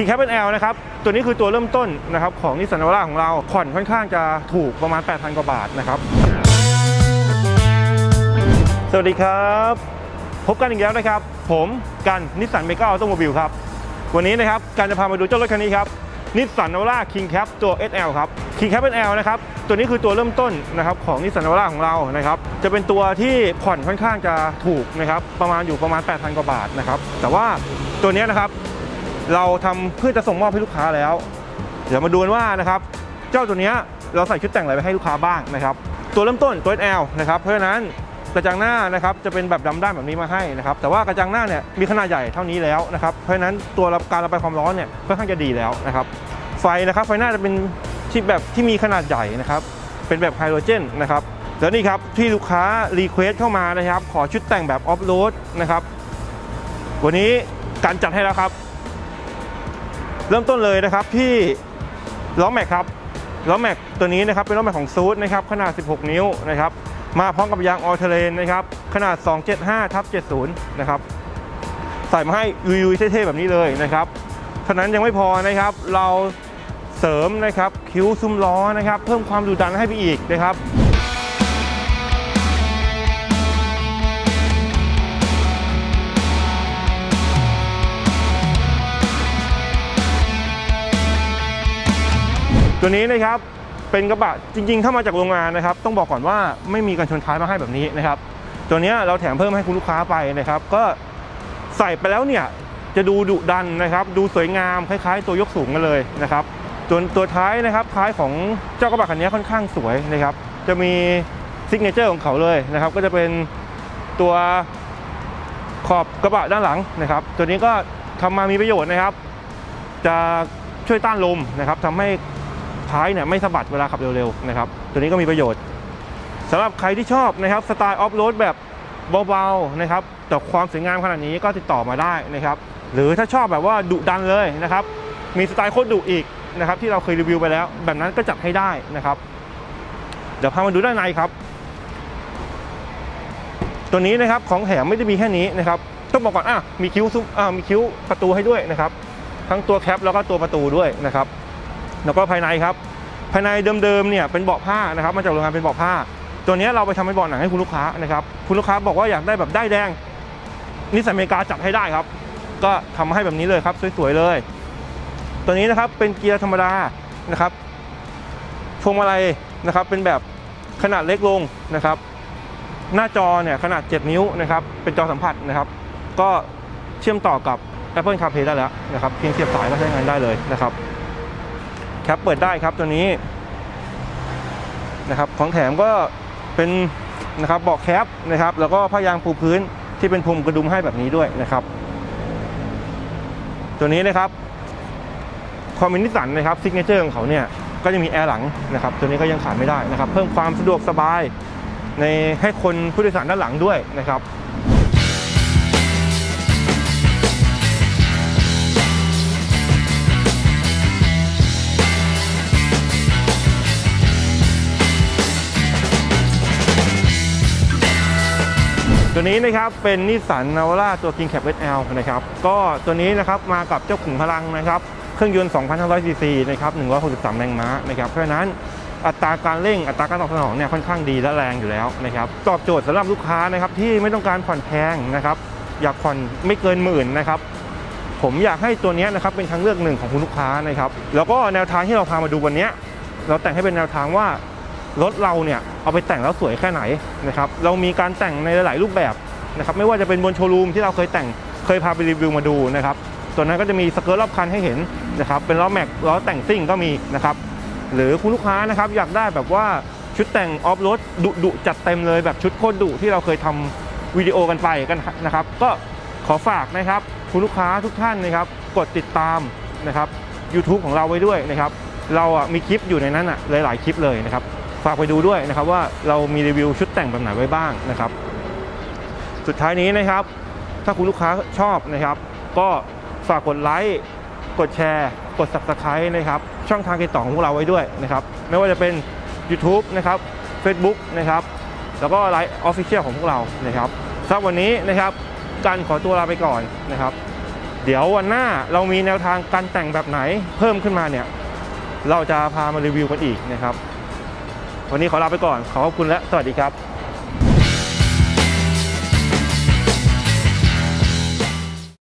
คีแคปเป็นแอลนะครับ ตัวนี้คือตัวเริ่มต้นนะครับของนิสสันนวาร่าของเราผ่อนค่อนข้างจะถูกประมาณ 8,000 กว่าบาทนะครับ สวัสดีครับ พบกันอีกแล้วนะครับ ผมกันนิสสันเมกาออโตโมบิลครับ วันนี้นะครับการจะพามาดูเจ้ารถคันนี้ครับนิสสันนวาร่าคิงแคปตัว SL ครับคิงแคป SL นะครับตัวนี้คือตัวเริ่มต้นนะครับของนิสสันนวาร่าของเรานะครับจะเป็นตัวที่ผ่อนค่อนข้างจะถูกนะครับประมาณอยู่ประมาณ 8,000 กว่าบาทนะครับแต่ว่าตัวนี้นะครับ เราทำเพื่อจะส่งมอบให้ลูกค้าแล้ว เดี๋ยวมาดูกันว่านะครับ เจ้าตัวนี้เราใส่ชุดแต่งอะไรไปให้ลูกค้าบ้างนะครับ ตัวเริ่มต้นตัว SL นะครับ เพราะฉะนั้นกระจังหน้านะครับจะเป็นแบบดำด้านแบบนี้มาให้นะครับ แต่ว่ากระจังหน้าเนี่ยมีขนาดใหญ่เท่านี้แล้วนะครับ เพราะฉะนั้นตัวการระบายความร้อนเนี่ยค่อนข้างจะดีแล้วนะครับ ไฟนะครับไฟหน้าจะเป็นที่แบบที่มีขนาดใหญ่นะครับ เป็นแบบไฮโดรเจนนะครับแล้วนี่ครับที่ลูกค้ารีเควสเข้ามานะครับ ขอชุดแต่งแบบออฟโรดนะครับ วันนี้การจัดให้แล้วครับ เริ่มต้นเลยนะครับที่ล้อแม็กครับล้อแม็กตัวนี้นะครับเป็นล้อแม็กของซูดนะครับขนาด 16 นิ้วนะครับมาพร้อมกับยางออเทเลนนะครับขนาด 275ทับ70 นะครับใส่มาให้ยุยๆเท่ๆแบบนี้เลยนะครับเท่านั้นยังไม่พอนะครับเราเสริมนะครับคิ้วซุ้มล้อนะครับเพิ่มความดุดันให้ไปอีกนะครับ ตัวนี้นะครับเป็นกระบะจริง ๆ ถ้ามาจากโรงงานนะครับ ต้องบอกก่อนว่าไม่มีกันชนท้ายมาให้แบบนี้นะครับ ตัวเนี้ยเราแถมเพิ่มให้คุณลูกค้าไปนะครับ ก็ใส่ไปแล้วเนี่ยจะดูดุดันนะครับ ดูสวยงามคล้าย ๆ ตัวยกสูงกันเลยนะครับตัวตัวท้ายนะครับท้ายของเจ้ากระบะคันนี้ค่อนข้างสวยนะครับ จะมีซิกเนเจอร์ของเขาเลยนะครับ ก็จะเป็นตัวขอบกระบะด้านหลังนะครับ ตัวนี้ก็ทำมามีประโยชน์นะครับ จะช่วยต้านลมนะครับทำให้ ท้ายเนี่ยไม่สะบัดเวลาขับเร็วๆนะครับตัวนี้ก็มีประโยชน์สำหรับใครที่ชอบนะครับสไตล์ออฟโรดแบบเบาๆนะครับแต่ความสวยงามขนาดนี้ก็ติดต่อมาได้นะครับหรือถ้าชอบแบบว่าดุดันเลยนะครับมีสไตล์โคตรดุอีกนะครับที่เราเคยรีวิวไปแล้ว แบบนั้นก็จัดให้ได้นะครับ เดี๋ยวพามาดูด้านในครับ ตัวนี้นะครับของแถมไม่ได้มีแค่นี้นะครับต้องบอกก่อนอะมีคิ้วซุ้มอ่ามีคิ้วประตูให้ด้วยนะครับ ทั้งตัวแคปแล้วก็ตัวประตูด้วยนะครับ แล้วก็ภายในครับ ภายในเดิมๆเนี่ยเป็นเบาะผ้านะครับมาจากโรงงานเป็นเบาะผ้า ตัวนี้เราไปทำเป็นเบาะหนังให้คุณลูกค้านะครับคุณลูกค้าบอกว่าอยากได้แบบได้แดงนิสสันอเมริกาจัดให้ได้ครับ ก็ทำให้แบบนี้เลยครับสวยๆเลย ตัวนี้นะครับเป็นเกียร์ธรรมดานะครับพวงมาลัยนะครับเป็นแบบขนาดเล็กลงนะครับ หน้าจอเนี่ยขนาด 7 นิ้วนะครับเป็นจอสัมผัสนะครับ ก็เชื่อมต่อกับ Apple CarPlay ได้แล้วนะครับเพียงเสียบสายก็ใช้งานได้เลยนะครับ แคปเปิดได้ครับตัวนี้นะครับของแถมก็เป็นนะครับเบาะแคปนะครับ แล้วก็ผ้ายางปูพื้นที่เป็นพรมกระดุมให้แบบนี้ด้วยนะครับ ตัวนี้นะครับความเป็นนิสสันนะครับซิกเนเจอร์ของเขาเนี่ยก็จะมีแอร์หลังนะครับ ตัวนี้ก็ยังขาดไม่ได้นะครับ เพิ่มความสะดวกสบายในให้คนผู้โดยสารด้านหลังด้วยนะครับ ตัวนี้นะครับเป็นนิสสันนาวาร่าตัว King Cap SL นะครับก็ตัวนี้นะครับมากับเจ้าขุมพลังนะครับเครื่องยนต์2,500ซีซีนะครับ163แรงม้านะครับเพราะฉะนั้นอัตราการเร่งอัตราการตอบสนองเนี่ยค่อนข้างดีและแรงอยู่แล้วนะครับตอบโจทย์สำหรับลูกค้านะครับที่ไม่ต้องการผ่อนแพงนะครับอยากผ่อนไม่เกินหมื่นนะครับผมอยากให้ตัวนี้นะครับเป็นทางเลือกหนึ่งของคุณลูกค้านะครับแล้วก็แนวทางที่เราพามาดูวันนี้ เราแต่งให้เป็นแนวทางว่า รถเราเนี่ยเอาไปแต่งแล้วสวยแค่ไหนนะครับเรามีการแต่งในหลายรูปแบบนะครับไม่ว่าจะเป็นบนโชว์รูมที่เราเคยแต่งเคยพาไปรีวิวมาดูนะครับตัวนั้นก็จะมีสเกิร์ตรอบคันให้เห็นนะครับเป็นล้อแม็กล้อแต่งซิ่งก็มีนะครับหรือคุณลูกค้านะครับอยากได้แบบว่าชุดแต่งออฟโรดดุดุจัดเต็มเลยแบบชุดโคตรดุที่เราเคยทำวิดีโอกันไปกันนะครับ ก็ขอฝากนะครับคุณลูกค้าทุกท่านนะครับ กดติดตามนะครับ YouTube ของเราไว้ด้วยนะครับ เราอะมีคลิปอยู่ในนั้นอะหลาย ๆ คลิปเลยนะครับ ฝากไปดูด้วยนะครับว่าเรามีรีวิวชุดแต่งแบบไหนไว้บ้างนะครับ สุดท้ายนี้นะครับ ถ้าคุณลูกค้าชอบนะครับ ก็ฝากกดไลค์กดแชร์ กด subscribe นะครับช่องทางติดต่อของพวกเราไว้ด้วยนะครับ ไม่ว่าจะเป็น YouTube นะครับ Facebook นะครับแล้วก็ไลน์ออฟฟิเชียลของพวกเรานะครับสำหรับวันนี้นะครับการขอตัวลาไปก่อนนะครับ เดี๋ยววันหน้าเรามีแนวทางการแต่งแบบไหนเพิ่มขึ้นมาเนี่ย เราจะพามารีวิวกันอีกนะครับ วันนี้ขอลาไปก่อนขอบคุณและสวัสดีครับ